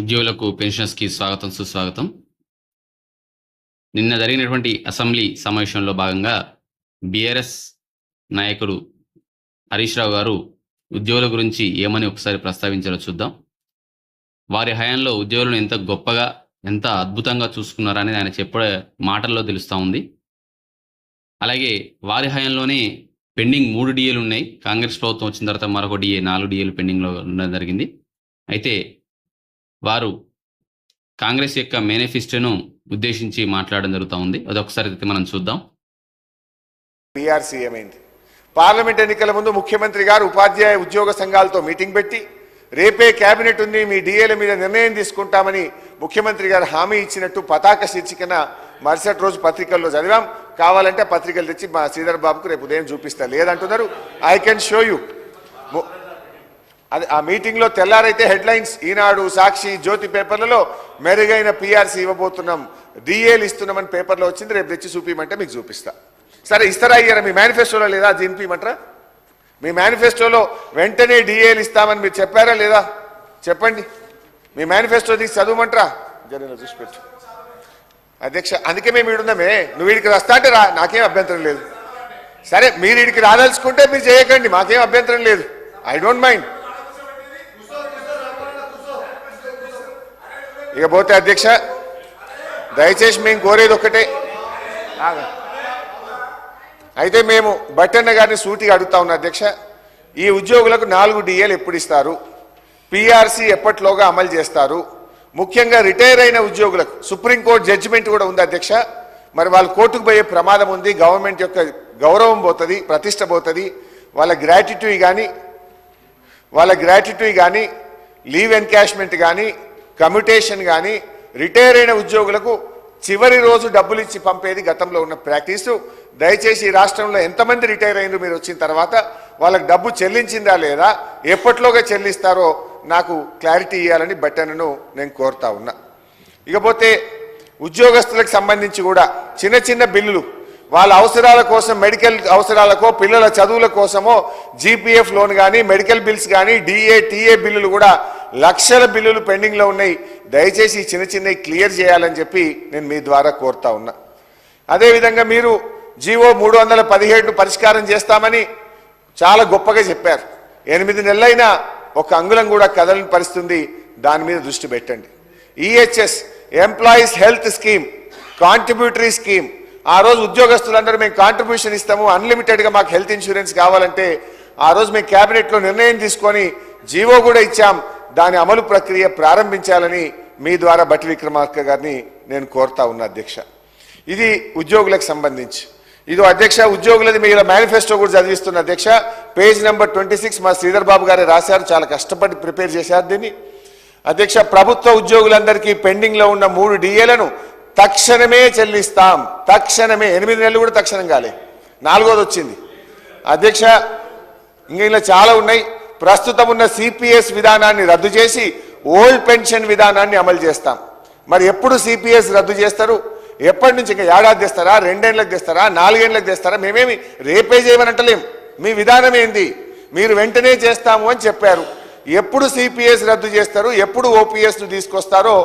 ఉద్యోగులకు పెన్షన్స్కి స్వాగతం సుస్వాగతం. నిన్న జరిగినటువంటి అసెంబ్లీ సమావేశంలో భాగంగా బీఆర్ఎస్ నాయకుడు హరీష్ రావు గారు ఉద్యోగుల గురించి ఏమని ఒకసారి ప్రస్తావించారో చూద్దాం. వారి హయాంలో ఉద్యోగులను ఎంత గొప్పగా ఎంత అద్భుతంగా చూసుకున్నారనేది ఆయన చెప్పే మాటల్లో తెలుస్తూ ఉంది. అలాగే వారి హయాంలోనే పెండింగ్ మూడు డిఏలు ఉన్నాయి. కాంగ్రెస్ ప్రభుత్వం వచ్చిన తర్వాత మరొక డిఏ నాలుగు డిఏలు పెండింగ్లో ఉండడం జరిగింది. అయితే వారు కాంగ్రెస్ యొక్క మేనిఫెస్టోను ఉద్దేశించి మాట్లాడడం జరుగుతూ ఉంది. అదొకసారి అయితే మనం చూద్దాం. పీఆర్సీ ఏమైంది పార్లమెంట్ ఎన్నికల ముందు ముఖ్యమంత్రి గారు ఉపాధ్యాయ ఉద్యోగ సంఘాలతో మీటింగ్ పెట్టి రేపే కేబినెట్ ఉంది మీ డిఏల మీద నిర్ణయం తీసుకుంటామని ముఖ్యమంత్రి గారు హామీ ఇచ్చినట్టు పతాక శీర్షికన మరుసటి రోజు పత్రికల్లో చదివాం. కావాలంటే పత్రికలు తెచ్చి మా శ్రీధర్ బాబుకు రేపు ఉదయం చూపిస్తా. లేదంటున్నారు. I can show you. అది ఆ మీటింగ్లో తెల్లారైతే హెడ్లైన్స్ ఈనాడు సాక్షి జ్యోతి పేపర్లలో మెరుగైన పిఆర్సీ ఇవ్వబోతున్నాం. డిఏలు ఇస్తున్నామని పేపర్లో వచ్చింది రేపు తెచ్చి చూపించమంటే మీకు చూపిస్తా. సరే ఇస్తారా అయ్యారా మీ మేనిఫెస్టోలో లేదా దీనిపిమంటారా మీ మేనిఫెస్టోలో వెంటనే డిఏలు ఇస్తామని మీరు చెప్పారా లేదా? చెప్పండి. మీ మేనిఫెస్టో తీసి చదవమంటారా? జరిగిన చూసి పెట్టు. అధ్యక్ష అందుకే మేము ఈడున్నామే. నువ్వు వీడికి వస్తా అంటే రా నాకేం అభ్యంతరం లేదు. సరే మీరు వీడికి రాదలుచుకుంటే మీరు చేయకండి మాకేం అభ్యంతరం లేదు. ఐ డోంట్ మైండ్ ఇక పోతే అధ్యక్ష దయచేసి మేము కోరేది ఒక్కటే. అయితే మేము బట్టన్న గారిని సూటిగా అడుగుతా ఉన్నా అధ్యక్ష ఈ ఉద్యోగులకు నాలుగు డిఏలు ఎప్పుడు ఇస్తారు? పిఆర్సీ ఎప్పట్లోగా అమలు చేస్తారు? ముఖ్యంగా రిటైర్ అయిన ఉద్యోగులకు సుప్రీంకోర్టు జడ్జిమెంట్ కూడా ఉంది అధ్యక్ష. మరి వాళ్ళు కోర్టుకు పోయే ప్రమాదం ఉంది గవర్నమెంట్ యొక్క గౌరవం పోతుంది ప్రతిష్ట పోతుంది. వాళ్ళ గ్రాట్యుటీ కానీ వాళ్ళ గ్రాట్యుటీ కానీ లీవ్ ఎన్కాష్మెంట్ కానీ కమ్యూటేషన్ కానీ రిటైర్ అయిన ఉద్యోగులకు చివరి రోజు డబ్బులు ఇచ్చి పంపేది గతంలో ఉన్న ప్రాక్టీసు. దయచేసి ఈ రాష్ట్రంలో ఎంతమంది రిటైర్ అయినారు మీరు వచ్చిన తర్వాత వాళ్ళకి డబ్బు చెల్లించిందా లేదా ఎప్పట్లోగా చెల్లిస్తారో నాకు క్లారిటీ ఇవ్వాలని బట్టనను నేను కోరుతా ఉన్నా. ఇకపోతే ఉద్యోగస్తులకు సంబంధించి కూడా చిన్న చిన్న బిల్లులు వాళ్ళ అవసరాల కోసం మెడికల్ అవసరాలకో పిల్లల చదువుల కోసమో జీపీఎఫ్ లోన్ కానీ మెడికల్ బిల్స్ కానీ డిఏ టీఏ బిల్లులు కూడా లక్షల బిల్లులు పెండింగ్లో ఉన్నాయి. దయచేసి చిన్న చిన్నవి క్లియర్ చేయాలని చెప్పి నేను మీ ద్వారా కోరుతా ఉన్నా. అదేవిధంగా మీరు జీవో మూడు వందల పదిహేడును పరిష్కారం చేస్తామని చాలా గొప్పగా చెప్పారు. ఎనిమిది నెలలైనా ఒక అంగుళం కూడా కదలని పరిస్థితుంది. దాని మీద దృష్టి పెట్టండి. EHS employees health scheme contributory scheme ఆ రోజు ఉద్యోగస్తులందరూ మేము కాంట్రిబ్యూషన్ ఇస్తాము. అన్లిమిటెడ్గా మాకు హెల్త్ ఇన్సూరెన్స్ కావాలంటే ఆ రోజు మేము క్యాబినెట్లో నిర్ణయం తీసుకొని జీవో కూడా ఇచ్చాం. దాని అమలు ప్రక్రియ ప్రారంభించాలని మీ ద్వారా బట్టి విక్రమార్క గారిని నేను కోరుతా ఉన్నా అధ్యక్ష. ఇది ఉద్యోగులకు సంబంధించి. ఇది అధ్యక్ష ఉద్యోగులది మీరు మేనిఫెస్టో కూడా చదివిస్తున్న అధ్యక్ష. పేజ్ నెంబర్ ట్వంటీ సిక్స్ మా శ్రీధర్ బాబు గారు రాశారు చాలా కష్టపడి ప్రిపేర్ చేశారు దీన్ని. అధ్యక్ష ప్రభుత్వ ఉద్యోగులందరికీ పెండింగ్లో ఉన్న మూడు డిఏలను తక్షణమే చెల్లిస్తాం. తక్షణమే ఎనిమిది నెలలు కూడా తక్షణం కాలే. నాలుగోది వచ్చింది. అధ్యక్ష ఇంకా ఇలా చాలా ఉన్నాయి. ప్రస్తుతం ఉన్న సిపిఎస్ విధానాన్ని రద్దు చేసి ఓల్డ్ పెన్షన్ విధానాన్ని అమలు చేస్తాం. మరి ఎప్పుడు సిపిఎస్ రద్దు చేస్తారు? ఎప్పటి నుంచి ఇంకా ఏడాది తెస్తారా రెండేళ్ళకి తెస్తారా నాలుగేళ్ళకి తెస్తారా మేమేమి రేపే చేయమనంటలేం. మీ విధానం ఏంది? మీరు వెంటనే చేస్తాము అని చెప్పారు. ఎప్పుడు సిపిఎస్ రద్దు చేస్తారు? ఎప్పుడు ఓపీఎస్ను తీసుకొస్తారో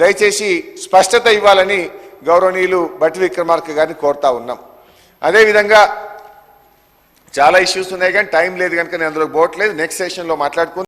దయచేసి స్పష్టత ఇవ్వాలని గౌరవనీయులు బట్టి విక్రమార్క గారిని కోరుతా ఉన్నాం. అదేవిధంగా చాలా ఇష్యూస్ ఉన్నాయి కానీ టైం లేదు కనుక నేను అందులో పోవట్లేదు. నెక్స్ట్ సెషన్లో మాట్లాడుకుని